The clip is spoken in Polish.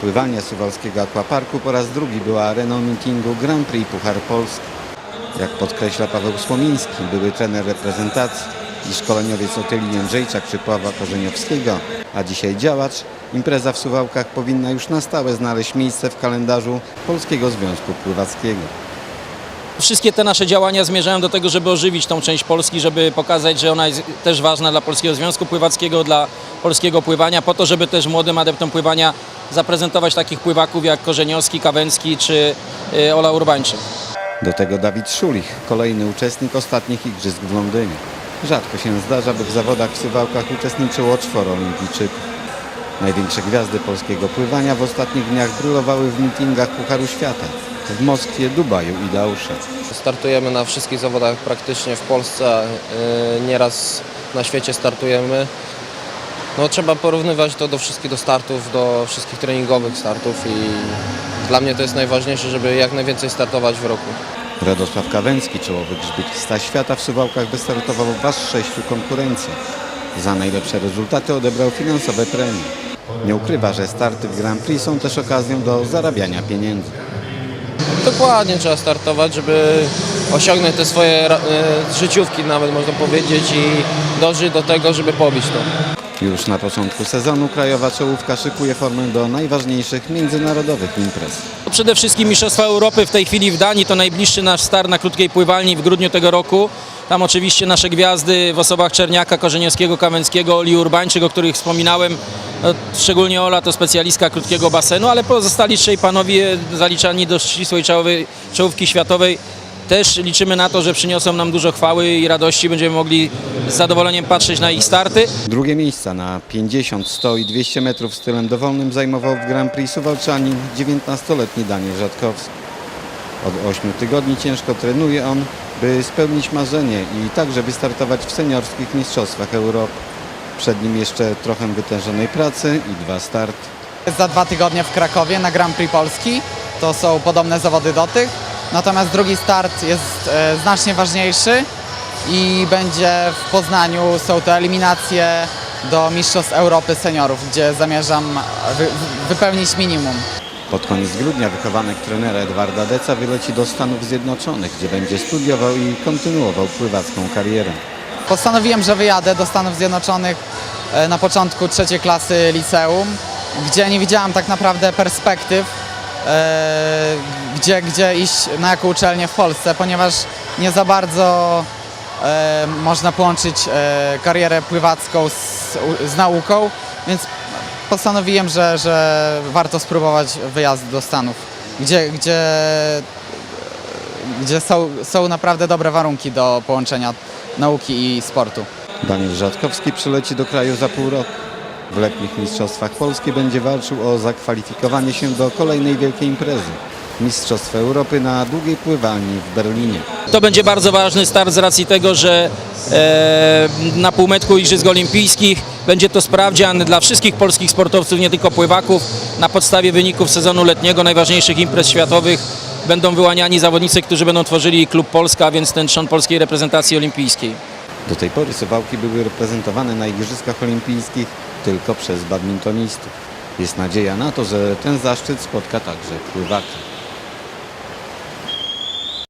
Pływanie Suwalskiego Aquaparku po raz drugi była areną meetingu Grand Prix Puchar Polski. Jak podkreśla Paweł Słomiński, były trener reprezentacji i szkoleniowiec Otyli Jędrzejczak czy Pawła Korzeniowskiego, a dzisiaj działacz, impreza w Suwałkach powinna już na stałe znaleźć miejsce w kalendarzu Polskiego Związku Pływackiego. Wszystkie te nasze działania zmierzają do tego, żeby ożywić tą część Polski, żeby pokazać, że ona jest też ważna dla Polskiego Związku Pływackiego, dla polskiego pływania, po to, żeby też młodym adeptom pływania zaprezentować takich pływaków jak Korzeniowski, Kawęcki czy y, Ola Urbańczyk. Do tego Dawid Szulich, kolejny uczestnik ostatnich igrzysk w Londynie. Rzadko się zdarza, by w zawodach w Suwałkach uczestniczyło czworo olimpijczyków. Największe gwiazdy polskiego pływania w ostatnich dniach brylowały w meetingach Pucharu Świata w Moskwie, Dubaju i Dausze. Startujemy na wszystkich zawodach praktycznie w Polsce, yy, nieraz na świecie startujemy. No, trzeba porównywać to do wszystkich do startów, do wszystkich treningowych startów i dla mnie to jest najważniejsze, żeby jak najwięcej startować w roku. Radosław Kawęcki, czołowy grzbietista świata w Suwałkach wystartował w aż sześciu konkurencjach. Za najlepsze rezultaty odebrał finansowe premie. Nie ukrywa, że starty w Grand Prix są też okazją do zarabiania pieniędzy. Dokładnie trzeba startować, żeby osiągnąć te swoje yy, życiówki nawet można powiedzieć i dążyć do tego, żeby pobić to. Już na początku sezonu krajowa czołówka szykuje formę do najważniejszych międzynarodowych imprez. Przede wszystkim Mistrzostwa Europy w tej chwili w Danii to najbliższy nasz start na krótkiej pływalni w grudniu tego roku. Tam oczywiście nasze gwiazdy w osobach Czerniaka, Korzeniowskiego, Kawęckiego, Oli Urbańczyk, o których wspominałem. No, szczególnie Ola to specjalistka krótkiego basenu, ale pozostali trzej panowie zaliczani do ścisłej czołówki światowej też liczymy na to, że przyniosą nam dużo chwały i radości. Będziemy mogli z zadowoleniem patrzeć na ich starty. Drugie miejsca na 50, 100 i 200 metrów stylem dowolnym zajmował w Grand Prix Suwalczanin 19-letni Daniel Rzadkowski. Od 8 tygodni ciężko trenuje on, by spełnić marzenie i także wystartować w seniorskich mistrzostwach Europy. Przed nim jeszcze trochę wytężonej pracy i dwa starty. Za dwa tygodnie w Krakowie na Grand Prix Polski. To są podobne zawody do tych. Natomiast drugi start jest e, znacznie ważniejszy i będzie w Poznaniu. Są to eliminacje do Mistrzostw Europy Seniorów, gdzie zamierzam wy, wy- wypełnić minimum. Pod koniec grudnia wychowanek trenera Edwarda Deca wyleci do Stanów Zjednoczonych, gdzie będzie studiował i kontynuował pływacką karierę. Postanowiłem, że wyjadę do Stanów Zjednoczonych e, na początku trzeciej klasy liceum, gdzie nie widziałam tak naprawdę perspektyw, gdzie, gdzie iść, na jaką uczelnię w Polsce, ponieważ nie za bardzo e, można połączyć e, karierę pływacką z, z nauką, więc postanowiłem, że, że warto spróbować wyjazdu do Stanów, gdzie, gdzie gdzie są, są naprawdę dobre warunki do połączenia nauki i sportu. Daniel Rzadkowski przyleci do kraju za pół roku. W letnich mistrzostwach Polski będzie walczył o zakwalifikowanie się do kolejnej wielkiej imprezy. Mistrzostw Europy na długiej pływalni w Berlinie. To będzie bardzo ważny start z racji tego, że e, na półmetku Igrzysk Olimpijskich będzie to sprawdzian dla wszystkich polskich sportowców, nie tylko pływaków. Na podstawie wyników sezonu letniego, najważniejszych imprez światowych będą wyłaniani zawodnicy, którzy będą tworzyli klub Polska, a więc ten trzon polskiej reprezentacji olimpijskiej. Do tej pory Suwałki były reprezentowane na Igrzyskach Olimpijskich tylko przez badmintonistów. Jest nadzieja na to, że ten zaszczyt spotka także pływaki.